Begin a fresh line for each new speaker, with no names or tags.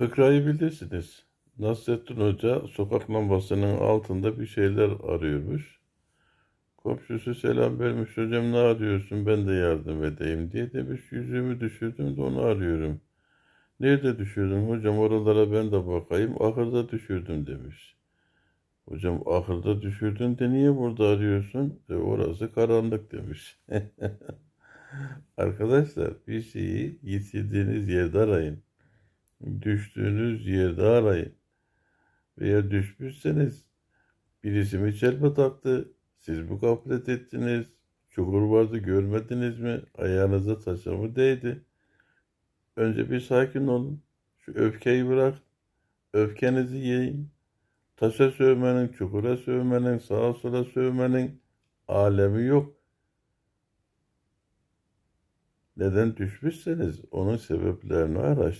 Fıkrayı bilirsiniz. Nasrettin Hoca sokak lambasının altında bir şeyler arıyormuş. Komşusu selam vermiş. Hocam ne arıyorsun ben de yardım edeyim diye demiş. Yüzümü düşürdüm de onu arıyorum. Nerede düşürdün hocam oralara ben de bakayım. Ahırda düşürdüm demiş. Hocam ahırda düşürdün de niye burada arıyorsun? E, orası karanlık demiş. Arkadaşlar bir şeyi yitirdiğiniz yerde arayın. Düştüğünüz yerde arayın. Veya düşmüşseniz birisi mi çelme taktı? Siz mi gaflet ettiniz? Çukur vardı görmediniz mi? Ayağınıza taşa mı değdi? Önce bir sakin olun. Şu öfkeyi bırak. Öfkenizi yiyin. Taşa sövmenin, çukura sövmenin, sağa sola sövmenin alemi yok. Neden düşmüşseniz onun sebeplerini araştırın.